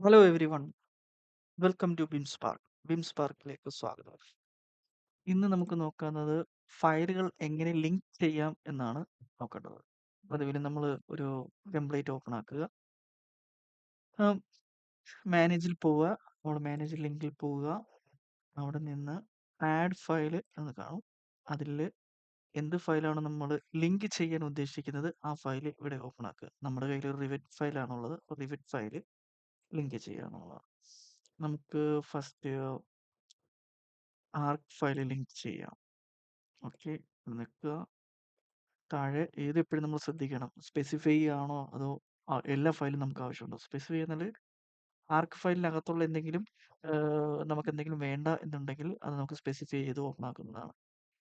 Hello everyone welcome to Bims park Bims പാർക്കിലേക്ക് സ്വാഗതം. ഇന്ന് നമുക്ക് നോക്കുന്നത് ഫയലുകൾ എങ്ങനെ ലിങ്ക് ചെയ്യാം എന്നാണ് നോക്കേണ്ടത്. അതുപോലെ നമ്മൾ ഒരു ടെംപ്ലേറ്റ് ഓപ്പൺ ആക്കുക. മാനേജിൽ പോവുക. നമ്മൾ മാനേജ് ലിങ്കിൽ പോവുക. അവിടെ നിന്ന് ആഡ് ഫയൽ എന്ന് കാണും. അതിൽ എന്ത് ഫയലാണ് നമ്മൾ ലിങ്ക് ചെയ്യാൻ ഉദ്ദേശിക്കുന്നത് ആ ഫയൽ ഇവിടെ ഓപ്പൺ ആക്കുക. നമ്മുടെ കയ്യിൽ റിവറ്റ് ഫയലാണുള്ളത് റിവറ്റ് ഫയൽ ലിങ്ക് ചെയ്യുക എന്നുള്ളതാണ് നമുക്ക് ഫസ്റ്റ് ആർക്ക് ഫയൽ ലിങ്ക് ചെയ്യാം. ഓക്കെ നിൽക്കുക. താഴെ ഏത് എപ്പോഴും നമ്മൾ ശ്രദ്ധിക്കണം. സ്പെസിഫൈ ആണോ അതോ എല്ലാ ഫയലും നമുക്ക് ആവശ്യമുണ്ടോ? സ്പെസിഫൈ എന്നാൽ ആർക്ക് ഫയലിനകത്തുള്ള എന്തെങ്കിലും നമുക്ക് എന്തെങ്കിലും വേണ്ട എന്നുണ്ടെങ്കിൽ അത് നമുക്ക് സ്പെസിഫൈ ചെയ്ത് ഓപ്പൺ ആക്കുന്നതാണ്.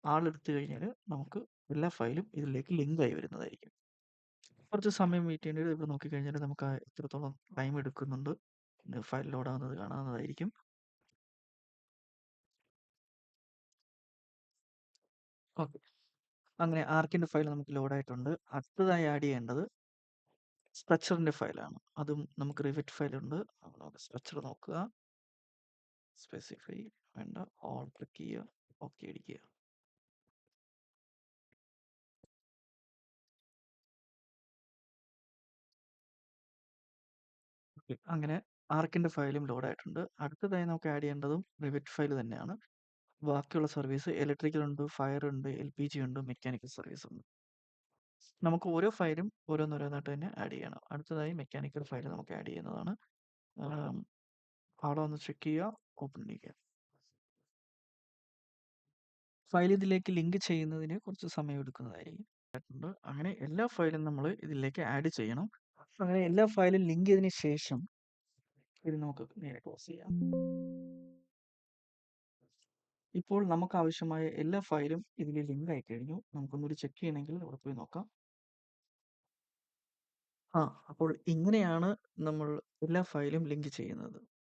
ആളെടുത്തു കഴിഞ്ഞാൽ നമുക്ക് എല്ലാ ഫയലും ഇതിലേക്ക് ലിങ്ക് ആയി വരുന്നതായിരിക്കും. കുറച്ച് സമയം വെയിറ്റ് ചെയ്യേണ്ടത് ഇവിടെ നോക്കിക്കഴിഞ്ഞാൽ നമുക്ക് എത്രത്തോളം ടൈം എടുക്കുന്നുണ്ട്. ഫയൽ ലോഡ് ആവുന്നത് കാണാവുന്നതായിരിക്കും. ഓക്കെ. അങ്ങനെ ആർക്കിന്റെ ഫയൽ നമുക്ക് ലോഡ് ആയിട്ടുണ്ട്. അടുത്തതായി ആഡ് ചെയ്യേണ്ടത് സ്ട്രക്ചറിന്റെ ഫയലാണ് അതും നമുക്ക് റിവറ്റ് ഫയൽ ഉണ്ട്. നമുക്ക് സ്ട്രക്ചർ നോക്കുക. സ്പെസിഫൈ വേണ്ട. ഓൾ ക്ലിക്ക് ചെയ്യുക. ഓക്കെ അടിക്കുക. അങ്ങനെ ആർക്കിന്റെ ഫയലും ലോഡ് ആയിട്ടുണ്ട് അടുത്തതായി നമുക്ക് ആഡ് ചെയ്യേണ്ടതും റിവറ്റ് ഫയൽ തന്നെയാണ്. ബാക്കിയുള്ള സർവീസ് ഇലക്ട്രിക്കൽ ഉണ്ട് ഫയർ ഉണ്ട് എൽ പി ജി ഉണ്ട് മെക്കാനിക്കൽ സർവീസ് ഉണ്ട്. നമുക്ക് ഓരോ ഫയലും ഓരോന്നോരോന്നായിട്ട് തന്നെ ആഡ് ചെയ്യണം. അടുത്തതായി മെക്കാനിക്കൽ ഫയൽ നമുക്ക് ആഡ് ചെയ്യുന്നതാണ്. അവിടെ ഒന്ന് ചെക്ക് ചെയ്യുക ഓപ്പൺ ചെയ്യുക. ഫയൽ ഇതിലേക്ക് ലിങ്ക് ചെയ്യുന്നതിന് കുറച്ച് സമയം എടുക്കുന്നതായിരിക്കും. അങ്ങനെ എല്ലാ ഫയലും നമ്മൾ ഇതിലേക്ക് ആഡ് ചെയ്യണം. അങ്ങനെ എല്ലാ ഫയലും ലിങ്ക് ചെയ്തതിന് ശേഷം ഇത് നമുക്ക് നേരെ ക്ലോസ് ചെയ്യാം. ഇപ്പോൾ നമുക്ക് ആവശ്യമായ എല്ലാ ഫയലും ഇതിൽ ലിങ്ക് ആയി കഴിഞ്ഞു. നമുക്കൊന്നുകൂടി ചെക്ക് ചെയ്യണമെങ്കിൽ അവിടെ പോയി നോക്കാം. ആ അപ്പോൾ ഇങ്ങനെയാണ് നമ്മൾ എല്ലാ ഫയലും ലിങ്ക് ചെയ്യുന്നത്.